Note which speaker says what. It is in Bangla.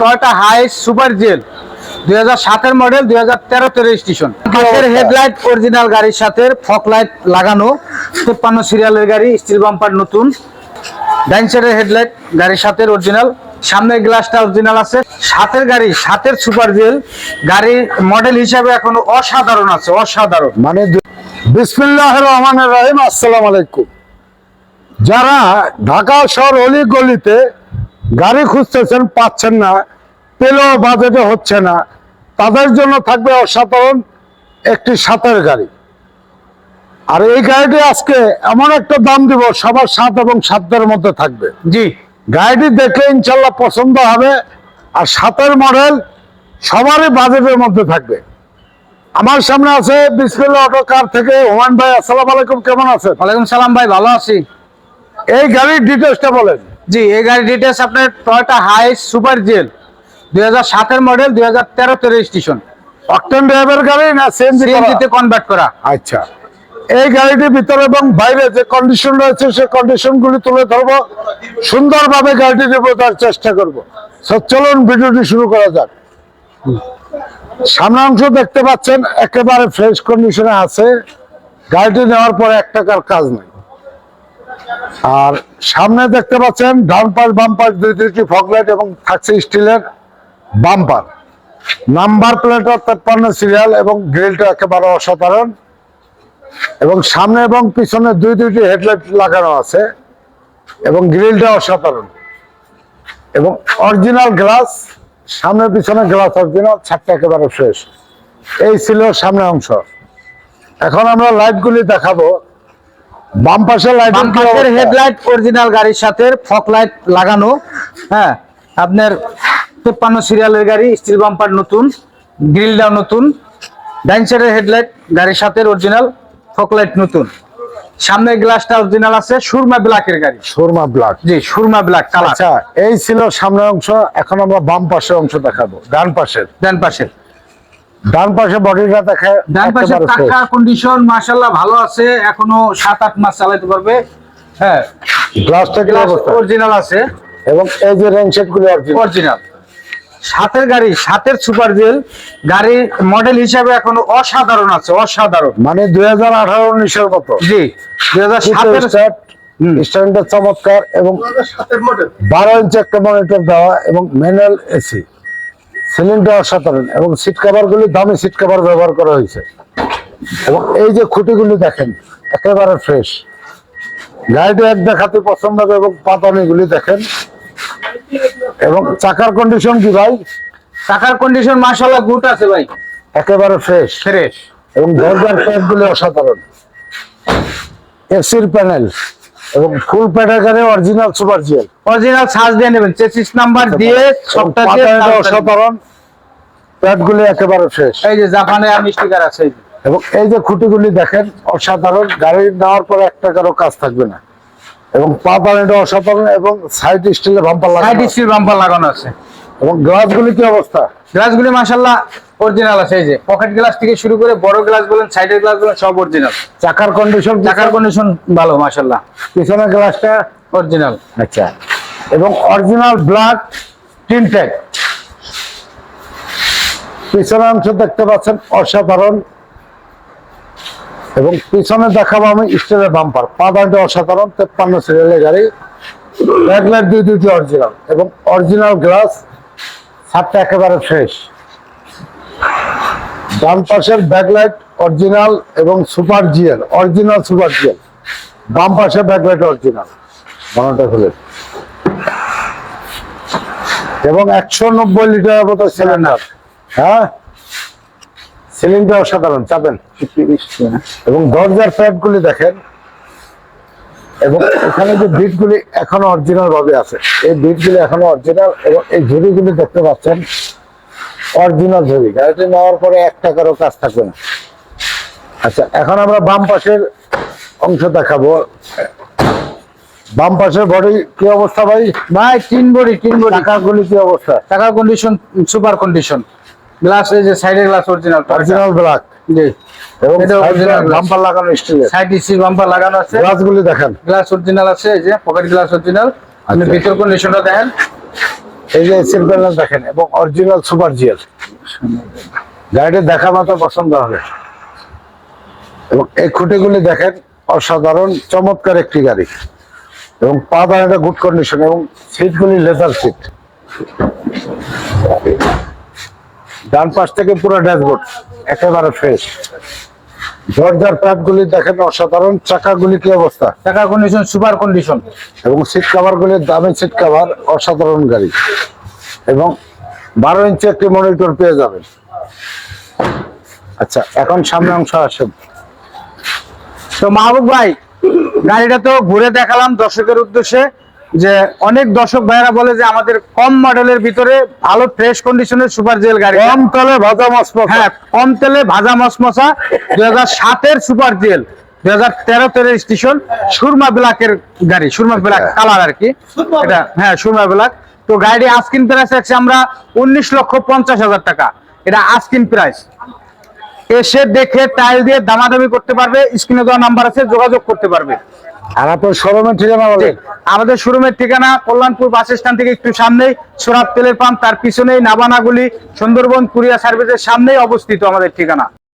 Speaker 1: টয়োটা হাই সুপার জেল দুই হাজার সাতের মডেল দুই হাজার তেরোতে রেজিস্ট্রেশন পাশের হেডলাইট অরিজিনাল গাড়ির সাথে ফক লাইট লাগানো তেপ্পান্ন সিরিয়ালের গাড়ি স্টিল বাম্পার নতুন। ডাইন সাইডের হেডলাইট গাড়ির সাথে অরিজিনাল সামনের গ্লাসটা অরিজিনাল আছে। সাতের গাড়ি সাতের সুপার জেল গাড়ির মডেল হিসাবে এখন অসাধারণ আছে অসাধারণ।
Speaker 2: মানে বিসমিল্লাহ রহমান রহিম আসসালাম আলাইকুম। যারা ঢাকা শহর অলি গলিতে গাড়ি খুঁজতেছেন পাচ্ছেন না পেলেও বাজেটে হচ্ছে না। তাদের জন্য থাকবে অসাধারণ একটি সাঁতার গাড়ি। আর এই গাড়িটি আজকে এমন একটা দাম দিব সবার সাত এবং সাতদের মধ্যে থাকবে।
Speaker 1: জি।
Speaker 2: গাড়িটি দেখলে ইনশাল্লাহ পছন্দ হবে আর সাতের মডেল সবারই বাজেটের মধ্যে থাকবে। আমার সামনে আছে বিসমিল্লা অটো কার থেকে? হুমায়ুন ভাই আসসালাম আলাইকুম কেমন আছেন?
Speaker 1: ওয়ালাইকুম সালাম ভাই ভালো আছি।
Speaker 2: এই গাড়ির ডিটেলসটা বলেন।
Speaker 1: জি এই গাড়ির ডিটেলস আপনার টয়টা হাই সুপার জেল দুই হাজার সাতের মডেল দুই হাজার তেরোতে রেজিস্ট্রেশন
Speaker 2: অকটেন ড্রাইভার গাড়ি না সিএনজি
Speaker 1: সিএনজিতে কনভার্ট করা।
Speaker 2: আচ্ছা। এই গাড়িটির ভিতরে এবং বাইরে যে কন্ডিশন রয়েছে সেই কন্ডিশন গুলি তুলে ধরবো। সুন্দরভাবে গাড়িটি বোঝার চেষ্টা করব। চলুন ভিডিওটি শুরু করা যাক। সামনে অংশ দেখতে পাচ্ছেন একেবারে ফ্রেশ কন্ডিশনে আছে। গাড়িটি নেওয়ার পরে এক টাকার কাজ নেই। আর সামনে দেখতে পাচ্ছেন ডাউন পাশ বাম্পার দুই দুইটি ফগলাইট এবং থাকছে স্টিলের বাম্পার। নাম্বার প্লেট তেপ্পান্ন সিরিয়াল এবং গ্রিলটা একেবারে অসাধারণ। এবং সামনে এবং পিছনে দুই দুইটি হেডলাইট লাগানো আছে এবং গ্রিলটা অসাধারণ। এবং অরিজিনাল গ্লাস সামনে পিছনে গ্লাস অরিজিনাল ছাদটা একেবারে ফ্রেশ। এই ছিল সামনে অংশ। এখন আমরা লাইটগুলি দেখাবো। বাম পাশে লাইট
Speaker 1: হেডলাইট অরিজিনাল গাড়ির সাথে ফক লাইট লাগানো। হ্যাঁ আপনার তেপ্পান্ন সিরিয়ালের গাড়ি স্টিল বাম্পার নতুন গ্রিলটাও নতুন ডাইন সাইডের হেডলাইট গাড়ির সাথে অরিজিনাল ফক লাইট নতুন। সামনের গ্লাসটা অরিজিনাল আছে সুরমা ব্ল্যাকের গাড়ি।
Speaker 2: সুরমা ব্ল্যাক
Speaker 1: জি সুরমা ব্ল্যাক কালার
Speaker 2: আচ্ছা এই ছিল সামনের অংশ এখন আমরা বাম পাশের অংশ দেখাবো ডান পাশের।
Speaker 1: ডান পাশে
Speaker 2: ডান পাশে বডিটা দেখে
Speaker 1: ডান পাশে টাকা কন্ডিশন মাশাআল্লাহ ভালো আছে এখনও সাত আট মাস চালাতে পারবে। হ্যাঁ।
Speaker 2: গ্লাসটা কি অবস্থা?
Speaker 1: অরিজিনাল আছে।
Speaker 2: এবং এই যে রেন সেটগুলো অরিজিনাল
Speaker 1: অরিজিনাল সাতের গাড়ি সাতের সুপার জেল গাড়ির মডেল হিসাবে এখন অসাধারণ আছে অসাধারণ।
Speaker 2: মানে দুই হাজার আঠারো উনিশের মতো।
Speaker 1: জি দুই হাজার সাতের
Speaker 2: স্ট্যান্ডার্ড চমৎকার এবং বারো ইঞ্চি একটা মনিটর দেওয়া এবং ম্যানুয়াল এসি সিলিন্ডার অসাধারণ এবং সিট কাভার গুলি দামি সিট কাভার ব্যবহার করা হয়েছে। এবং এই যে খুঁটিগুলি দেখেন একেবারে ফ্রেশ গাড়িটি এক দেখাতে পছন্দ হবে এবং পাতানিগুলি দেখেন। এবং চাকার কন্ডিশন কি ভাই?
Speaker 1: টাকার কন্ডিশন মাশাআল্লাহ গুড আছে ভাই।
Speaker 2: একেবারে ফ্রেশ
Speaker 1: ফ্রেশ
Speaker 2: এবং দরজার প্যাডগুলি অসাধারণ। এসির প্যানেল এবং full original super GL
Speaker 1: original দিয়ে নেবেন। চেসিস নাম্বার দিয়ে সবটা দিয়ে
Speaker 2: অসাধারণ। প্যাডগুলি একেবারে ফ্রেশ
Speaker 1: এই যে জাপানে আমি স্টিকার আছে।
Speaker 2: এবং এই যে খুঁটিগুলি দেখেন অসাধারণ। গাড়ি নেওয়ার পরে এক টাকারও কাজ থাকবে না। এবং পা পানিটা অসাধারণ এবং সাইড স্টিলের বাম্পার
Speaker 1: সাইড
Speaker 2: লাগানো
Speaker 1: স্টিল বাম্পার লাগানো আছে।
Speaker 2: এবং গ্লাসগুলি কি অবস্থা?
Speaker 1: গ্লাসগুলি মাশাআল্লাহ অরিজিনাল আছে এই যে পকেট গ্লাস থেকে শুরু করে বড় গ্লাস বলেন সাইডের গ্লাস বলেন সব অরিজিনাল
Speaker 2: চাকার কন্ডিশন
Speaker 1: চাকার কন্ডিশন ভালো মাশাআল্লাহ।
Speaker 2: পিছনের গ্লাসটা
Speaker 1: অরিজিনাল
Speaker 2: আচ্ছা। এবং অরিজিনাল ব্ল্যাক টিনটেক পিছনের অংশ দেখতে পাচ্ছেন অসাধারণ। এবং পিছনে দেখাবো আমি স্টিলের বাম্পার পাদানটা অসাধারণ, তেপ্পান্ন সিরিয়ালের গাড়ি। ব্যাকলাইট দুই দুইটি অরিজিনাল এবং অরিজিনাল গ্লাস ছাদটা একেবারে ফ্রেশ ডান পাশের ব্যাকলাইট অরিজিনাল এবং super GL original super GL বাম পাশে ব্যাকলাইট অরিজিনাল বানাটা খুলে এবং একশো নব্বই লিটারের মতো সিলিন্ডার হ্যাঁ? সিলিন্ডার অসাধারণ চাপেন। এবং দরজার প্যাড গুলি দেখেন এবং এখানে যে বিট গুলি এখনও অরিজিনাল ভাবে আছে এই বিট গুলি এখনও অরিজিনাল এবং এই ঝুড়ি গুলি দেখতে পাচ্ছেন অরিজিনাল ঝুড়ি। গাড়িটি নেওয়ার পরে এক টাকারও কাজ থাকবে না। আচ্ছা এখন আমরা বাম পাশের অংশ দেখাবো। বাম পাশের বডি কি অবস্থা ভাই?
Speaker 1: ভাই তিন বডি তিন বডি।
Speaker 2: টাকাগুলি কি অবস্থা?
Speaker 1: টাকার কন্ডিশন সুপার কন্ডিশন গ্লাস এই যে সাইডের গ্লাস অরিজিনাল
Speaker 2: অরিজিনাল ব্ল্যাক
Speaker 1: জি।
Speaker 2: এবং। বাম্পার লাগানো স্টিলের
Speaker 1: সাইড ইসি বাম্পার লাগানো আছে।
Speaker 2: গ্লাসগুলি দেখেন।
Speaker 1: গ্লাস অরিজিনাল আছে এই যে পকেট গ্লাস অরিজিনাল আপনি
Speaker 2: আচ্ছা।
Speaker 1: ভিতর কন্ডিশনটা দেখেন।
Speaker 2: এই যে এসির ব্যালেন্স দেখেন এবং অরিজিনাল সুপার জিএল গাড়িটা দেখা মতো পছন্দ হবে। এবং এই খুঁটিগুলি দেখেন অসাধারণ চমৎকার একটি গাড়ি। এবং পা দানাটা গুড কন্ডিশন এবং সিটগুলি লেদার সিট ডান পাশ থেকে পুরো ড্যাশবোর্ড একেবারে ফ্রেশ দরজার প্যাডগুলি দেখেন অসাধারণ চাকাগুলি কি অবস্থা?
Speaker 1: টাকা কন্ডিশন সুপার কন্ডিশন
Speaker 2: এবং সিট কাভার গুলির দামি সিট কাভার অসাধারণ গাড়ি। এবং বারো ইঞ্চি একটি মনিটর পেয়ে যাবেন। আচ্ছা এখন সামনে অংশ আসেন।
Speaker 1: তো মাহবুব ভাই গাড়িটা তো ঘুরে দেখালাম দর্শকের উদ্দেশ্যে। যে অনেক দর্শক ভাইরা বলে যে আমাদের কম মডেলের ভিতরে ভালো ফ্রেশ কন্ডিশনের সুপার জেল গাড়ি
Speaker 2: কম তলে ভাজা মাছ
Speaker 1: হ্যাঁ কম তেলে ভাজা মশমশা দুই হাজার সাতের সুপার জেল দুই হাজার তেরো তেরো স্টেশন সুরমা ব্ল্যাকের গাড়ি সুরমা ব্ল্যাক কালার আর কি। এটা হ্যাঁ সুরমা ব্ল্যাক। তো গাড়ি আস্কিন প্রাইস আছে আমরা উনিশ লক্ষ পঞ্চাশ হাজার টাকা। এটা আস্কিন প্রাইস এসে দেখে টাইল দিয়ে দামাদামি করতে পারবে স্ক্রিনে দেওয়া নাম্বার আছে যোগাযোগ করতে পারবে।
Speaker 2: আর আপনার শোরুমের ঠিকানা
Speaker 1: আমাদের শোরুমের ঠিকানা কল্যাণপুর বাস স্ট্যান্ড থেকে একটু সামনেই, সোরাব তেলের পাম্প, তার পিছনেই নাবানাগুলি সুন্দরবন কুরিয়া সার্ভিসের সামনেই অবস্থিত আমাদের ঠিকানা।